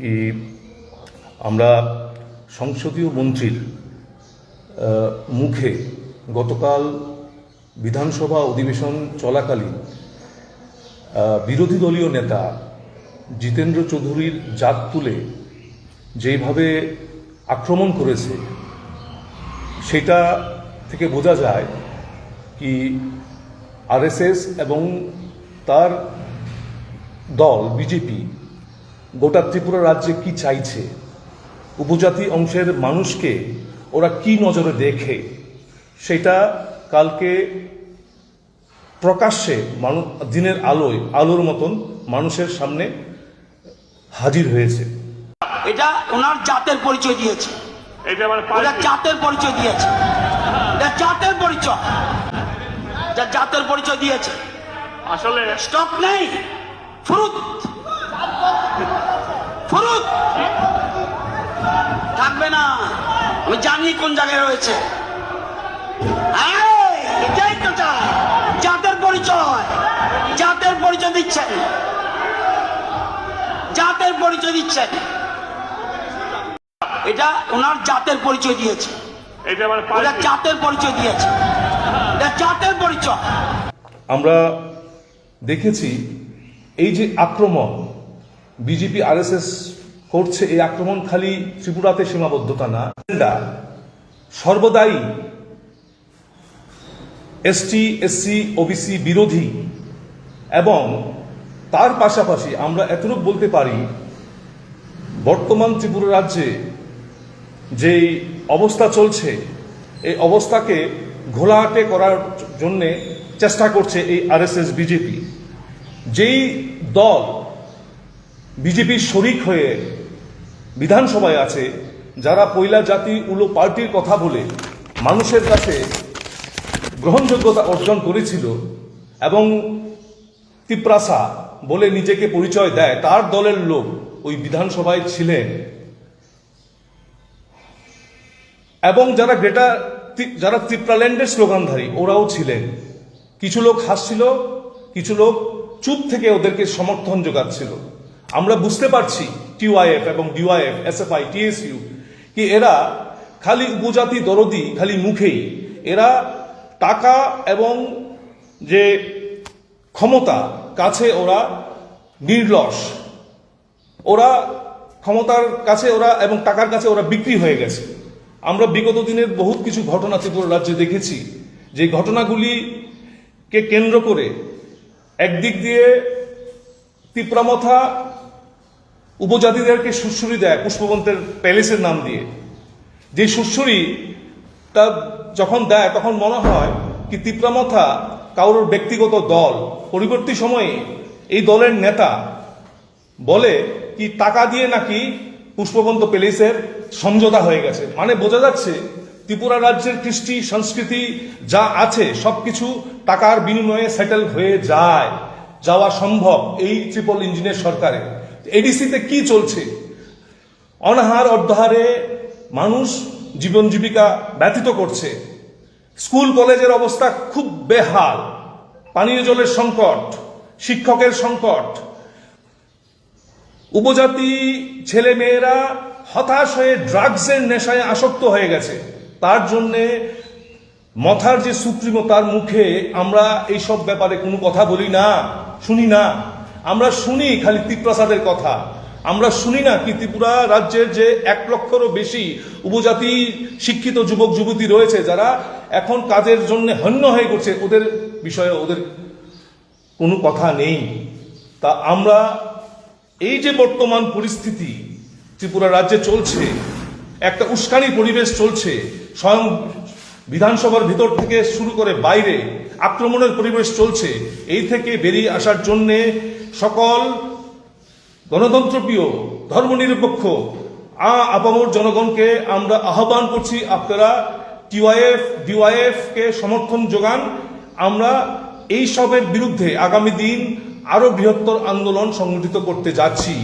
কি আমরা সংসদীয় মন্ত্রীর মুখে গতকাল বিধানসভা অধিবেশন চলাকালীন বিরোধী দলীয় নেতা জিতেন্দ্র চৌধুরীর জাত তুলে যেভাবে আক্রমণ করেছে, সেটা থেকে বোঝা যায় কি আরএসএস এবং তার দল, বিজেপি গোটা ত্রিপুরা রাজ্যে কি চাইছে? উপজাতি অংশের মানুষকে ওরা কি নজরে দেখে? সেটা কালকে প্রকাশ্যে মানুষ দিনের আলোয় আলোর মতন মানুষের সামনে হাজির হয়েছে। এটা ওনার জাতের পরিচয় দিয়েছে। এটা ওটা জাতের পরিচয় দিয়েছে। এটা জাতের পরিচয়। যা জাতের পরিচয় দিয়েছে। আসলে স্টক নেই। ফুরুত ফুরুত থাকবে না। আমি জানি কোন জায়গায় রয়েছে। এটাই তো চাই জাতের পরিচয়। জাতের পরিচয় দিচ্ছেন। জাতের পরিচয় দিচ্ছেন। এটা ওনার জাতের পরিচয় দিয়েছে। এটা জাতের পরিচয় দিয়েছে। এটা জাতের পরিচয়। আমরা দেখেছি এই যে আক্রমণ বিজেপি আরএসএস করছে এই আক্রমণ খালি ত্রিপুরাতে সীমাবদ্ধতা না। সর্বদাই এসটি, এসসি, ওবিসি বিরোধী এবং তার পাশাপাশি আমরা এতটুকু বলতে পারি, বর্তমান ত্রিপুরা রাজ্যে যে অবস্থা চলছে, এই অবস্থাকে ঘোলাটে করার জন্যে চেষ্টা করছে এই আরএসএস, বিজেপি। যেই দল বিজেপির শরিক হয়ে বিধানসভায় আছে, যারা পয়লা জাতি উলো পার্টির কথা বলে মানুষের কাছে গ্রহণযোগ্যতা অর্জন করেছিল এবং তিপ্রাসা বলে নিজেকে পরিচয় দেয়, তার দলের লোক ওই বিধানসভায় ছিলেন। এবং যারা গ্রেটার যারা ত্রিপ্রাল্যান্ডের স্লোগানধারী, ওরাও ছিলেন। কিছু লোক হাসছিল, কিছু লোক চুপ থেকে ওদেরকে সমর্থন যোগাচ্ছিল। আমরা বুঝতে পারছি টিওয়াইএফ এবং ডিওয়াইএফ, এসএফআই, টিএসইউ, কি এরা খালি উপজাতি দরদি খালি মুখেই। এরা টাকা এবং যে ক্ষমতা, কাছে ওরা নির্লস। ওরা ক্ষমতার কাছে ওরা এবং টাকার কাছে ওরা বিক্রি হয়ে গেছে। আমরা বিগত দিনের বহুত কিছু ঘটনা ত্রিপুরা রাজ্যে দেখেছি। যে ঘটনাগুলিকে কেন্দ্র করে একদিক দিয়ে তিপ্রামথা উপজাতিদেরকে সুশ্রুরি দেয় পুষ্পবন্তের প্যালেসের নাম দিয়ে। যে সুশ্রুরি তা যখন দেয়, তখন মনে হয় কি তিপ্রামথা কারোর ব্যক্তিগত দল। পরিবর্তী সময়ে এই দলের নেতা বলে কি টাকা দিয়ে নাকি পুষ্পবন্ত প্যালেসের সমঝোতা হয়ে গেছে। মানে বোঝা যাচ্ছে ত্রিপুরা রাজ্যের কৃষ্টি, সংস্কৃতি যা আছে, সবকিছু টাকার বিনিময়ে সেটেল হয়ে যায়। যাওয়া সম্ভব এই ট্রিপল ইঞ্জিনের সরকারে এডিসিতে কি চলছে? অনাহার অর্ধহারে মানুষ জীবন জীবিকা ব্যতীত করছে। স্কুল, কলেজের অবস্থা খুব বেহাল। পানীয় জলের সংকট, শিক্ষকের সংকট। উপজাতি ছেলে মেয়েরা হতাশ হয়ে ড্রাগসের নেশায় আসক্ত হয়ে গেছে। তার জন্যে মথার যে সুপ্রিমো, তার মুখে আমরা এইসব ব্যাপারে কোনো কথা বলি না। শুনি না। আমরা শুনি খালি ত্রিপ্রসাদের কথা। আমরা শুনি না কি ত্রিপুরা রাজ্যের যে এক লক্ষেরও বেশি উপজাতি শিক্ষিত যুবক, যুবতী রয়েছে যারা এখন কাজের জন্য হন্য হয়ে করছে ওদের বিষয়ে ওদের কোনো কথা নেই। তা আমরা এই যে বর্তমান পরিস্থিতি ত্রিপুরা রাজ্যে চলছে, একটা উস্কানি পরিবেশ চলছে, স্বয়ং বিধানসভার ভিতর থেকে শুরু করে বাইরে আক্রমণের পরিবেশ চলছে। এই থেকে বেরিয়ে আসার জন্যে সকল গণতন্ত্রপ্রিয়, ধর্মনিরপেক্ষ, আ আপামর জনগণকে আমরা আহ্বান করছি, আপনারা টিওয়াইএফ ডিওয়াইএফ কে সমর্থন যোগান। আমরা এই সবের বিরুদ্ধে আগামী দিন আরও বৃহত্তর আন্দোলন সংগঠিত করতে যাচ্ছি।